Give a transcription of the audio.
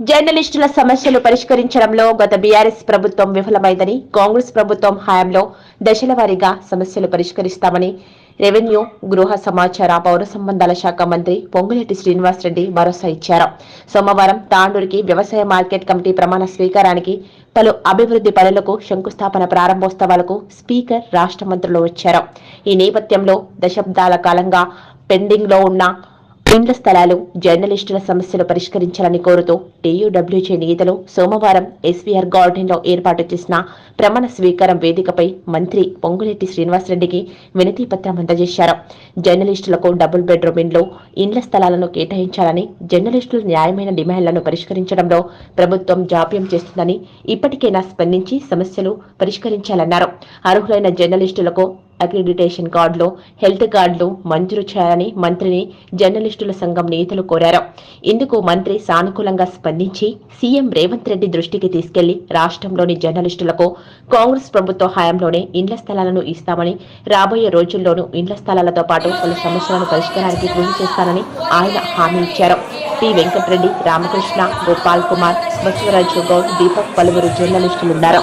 జర్నలిస్టుల సమస్యలు పరిష్కరించడంలో గత బీఆర్ఎస్ ప్రభుత్వం విఫలమైందని కాంగ్రెస్ ప్రభుత్వం హయాంలో దశల వారీగా సమస్యలు పరిష్కరిస్తామని రెవెన్యూ గృహ సమాచార పౌర సంబంధాల శాఖ మంత్రి పొంగులెట్టి శ్రీనివాసరెడ్డి భరోసా ఇచ్చారు. సోమవారం తాండూరుకి వ్యవసాయ మార్కెట్ కమిటీ ప్రమాణ స్వీకారానికి పలు అభివృద్ధి పనులకు శంకుస్థాపన ప్రారంభోత్సవాలకు స్పీకర్ రాష్ట్ర మంత్రులు వచ్చారు. ఈ నేపథ్యంలో దశాబ్దాల కాలంగా పెండింగ్లో ఉన్న ఇండ్ల స్థలాలు జర్నలిస్టుల సమస్యలు పరిష్కరించాలని కోరుతూ టీయూడబ్ల్యూజే నేతలు సోమవారం ఎస్వీఆర్ గార్డెన్లో ఏర్పాటు చేసిన ప్రమాణ స్వీకారం వేదికపై మంత్రి పొంగులేటి శ్రీనివాసరెడ్డికి వినతి పత్రం అందజేశారు. జర్నలిస్టులకు డబుల్ బెడ్రూమ్ ఇండ్లు ఇండ్ల స్థలాలను కేటాయించాలని జర్నలిస్టుల న్యాయమైన డిమాండ్లను పరిష్కరించడంలో ప్రభుత్వం జాప్యం చేస్తుందని ఇప్పటికైనా స్పందించి సమస్యలు పరిష్కరించాలన్నారు. అర్హులైన జర్నలిస్టులకు అక్రిడిటేషన్ కార్డులు హెల్త్ కార్డులు మంజూరు చేయాలని మంత్రిని జర్నలిస్టుల సంఘం నేతలు కోరారు. ఇందుకు మంత్రి సానుకూలంగా స్పందించి సీఎం రేవంత్ రెడ్డి దృష్టికి తీసుకెళ్ళి రాష్ట్రంలోని జర్నలిస్టులకు కాంగ్రెస్ ప్రభుత్వ హయాంలోనే ఇండ్ల స్థలాలను ఇస్తామని రాబోయే రోజుల్లోనూ ఇండ్ల స్థలాలతో పాటు పలు సమస్యలను పరిష్కారానికి కృషి చేస్తానని ఆయన హామీ ఇచ్చారు. టి వెంకటరెడ్డి రామకృష్ణ గోపాల్ కుమార్ బసవరాజు గౌడ్ దీపక్ పలువురు జర్నలిస్టులున్నారు.